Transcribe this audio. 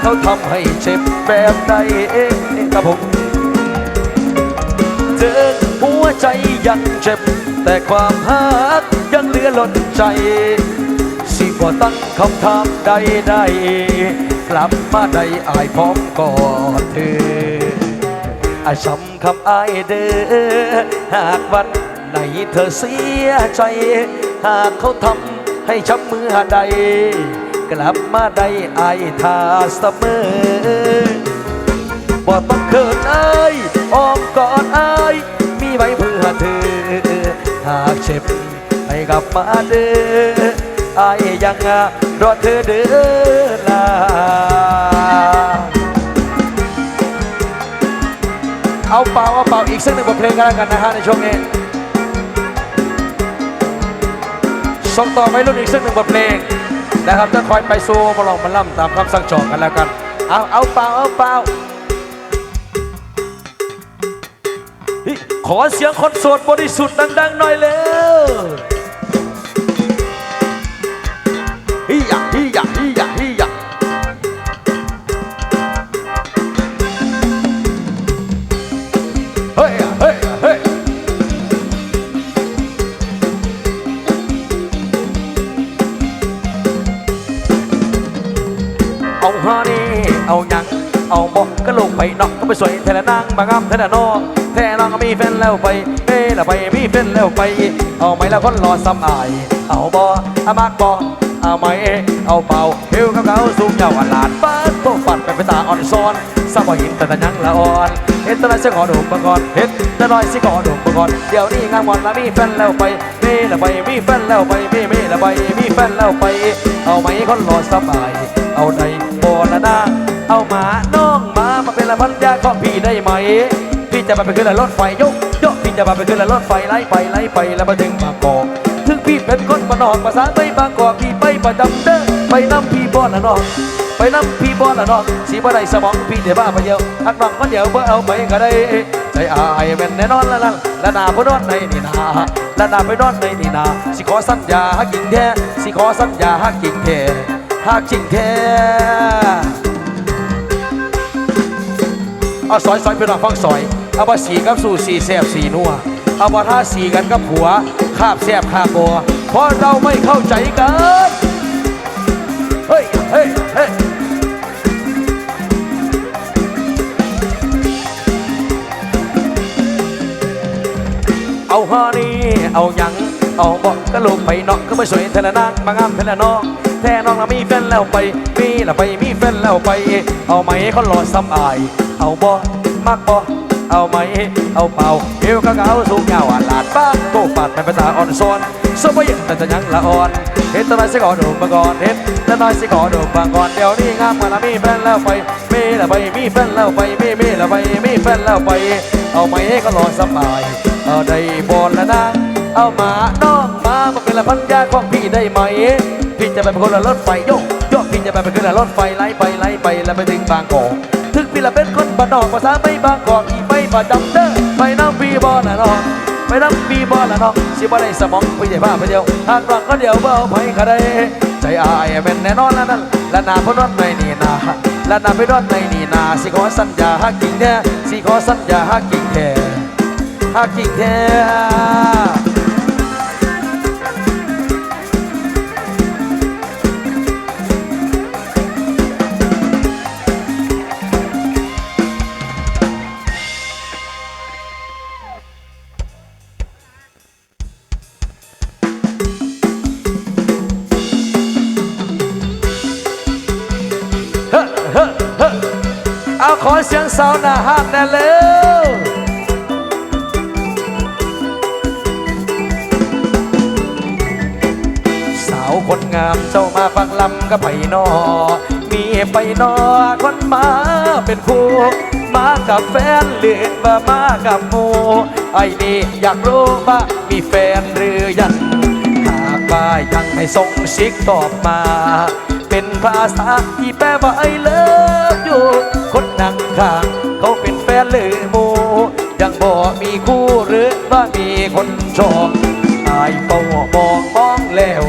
เขาทำให้เจ็บแบบใดครับผมเจอหัวใจยังเจ็บ แต่ความหักยังเหลือล้นใจ สิบ่ตั้งคำถามใดใดกลับมาได้อายพร้อมกอดเธออาช้ำคำอายเด้อหากวันไหนเธอเสียใจ หากเขาทำให้ช้ำเมื่อใด กลับมาได้อายทาเสมอบ่ต้องเขินเอ้ยอ้อมกอดเอ้ยมีไว้เพื่อเธอ หากเจ็บให้กลับมาเด้ออายยังรอเธอเด้อลาเอาเปล่าเอาเปล่าอีกสักหนึ่งบทเพลงกันแล้วกันนะฮะในช่วงนี้ส่งต่อไปรุ่นอีกสักหนึ่งบทเพลง นะครับจะคอยไปสู่มาลองมาล่ำตามคำสั่งจองกันแล้วกัน เอาเอาเปล่าเอาเปล่าขอเสียงคนโสดบริสุทธิ์ดังๆหน่อยเร็ว เอาหยังเอาบอกก็ลงไปนอกก็ไปสวยแทละนางบางามแทละนอแทน้องก็มีแฟนแล้วไปเอ้ละไปมีแฟนแล้วไป เอาไหมแล้วคนรอซ้ำอาย เอาบออามากบอเอาไหมเอาเป่าเฮวกับเขาสูงยาวอลานป้าโตฟันเป็นตาอ่อนซ้อนสาวบ่หินแต่ตะยังละอ่อนเฮ็ดตะน้อยสิขอดูมาก่อนเฮ็ดตะน้อยสิขอดูมาก่อนเดี๋ยวนี้งามวันละมีแฟนแล้วไปมีละไปมีแฟนแล้วไปมีมีละไปมีแฟนแล้วไป เอาไหมคนรอซ้ำอาย เอาใดบอละนา เอาหมาน้องหมามาเป็นละพันยาของพี่ได้ไหม พี่จะมาไปขึ้นละรถไฟยกยกพี่จะมาไปขึ้นละรถไฟไล่ไปไล่ไปแล้วมาถึงบางกอกถึงพี่เป็นคนบ้านนอกภาษาไม่บางกอกพี่ไปประจำเด้อไปน้ำพี่บอลละน้องไปน้ำพี่บอลละน้องสีบ่ได้สมองพี่เดี๋ยวบ้าไปเดียวทักน้องก็เดี๋ยวบ่เอาไปก็ได้ใจอายเป็นแน่นอนละนั่นละนาพนอนในนี่นาละนาไปนอนในนี่นาสิขอสัญญาฮักกิ่งแท้สิขอสัญญาฮักกิ่งแท้ฮักกิ่งแท้ เอาซอยซอยเป็นหลักฟังซอย เอามาสีกับสู่สีแสบสีนัว เอามาท่าสีกันกับผัวคาบแสบคาบบัวเพราะเราไม่เข้าใจกัน เฮ้ยเฮ้ยเฮ้ยเอาฮานี่เอาหยังเอาบอกก็ลงไปเนาะก็ไม่สวยเทละนางมางามเทละน้องแท่น้องละมีแฟนแล้วไปมีละไปมีแฟนแล้วไป เอาไหมเขารอซ้ำอาย เอาบอมากบอเอาไหมเอาเป่าเอวกะเกาสูงยาวอ่านลาดบ้าโตปาดเป็นภาษาอ่อนซ้อนสบายแต่จะยังละอ่อนเห็นตะน้อยสิก่อนหนุ่มมาก่อนเห็นตะน้อยสิก่อนหนุ่มมาก่อนเดี๋ยวนี้งามมาละมีแฟนแล้วไปมีละไปมีแฟนแล้วไปมีมีละไปมีแฟนแล้วไป เอาไหมเขารอซ้ำอายเอาได้บอลแล้วนะเอาหมาน้องหมามาเป็นละพันยาของพี่ได้ไหมพี่จะไปเป็นคนละรถไฟโยกโยกพี่จะไปเป็นคนละรถไฟไล่ไปไล่ไปแล้วไปถึงบางกอก ถึงพี่ละเป็นคนบ้านนอกภาษาไม่บางกอกอีไม่บาดำเด้อไปน้ำพีบอละน้องไปน้ำพีบอละน้องสิบ่ได้สมองพี่ใหญ่บ้าไปเดียวหากหลังก็เดียวเบาไปก็ได้ใจอายแม่นแน่นอนแล้วนั่นและนาพนอนในนี่นาและนาไปนอนในนี่นาสิขอสัญญาฮักกิ่งแท้สิขอสัญญาฮักกิ่งแท้ฮักกิ่งแท้ อาขอเสียงสาวหน้าห้างแน่เร็วสาวคนงามเจ้ามาฟังลำก็ไปนอ มีไปนอคนมาเป็นคู่มากับแฟนหรือว่ามากับหมูไอ้นี่อยากรู้ว่ามีแฟนหรือยังหากว่ายังไม่ส่งซิกตอบมา เป็นภาษาที่แปลว่าไอ้เลิฟอยู่คน ทาง เขาเป็นแฟนหรือมูยังบ่มีคู่หรือว่ามีคนชอบอายเฝ้ามองมองแล้ว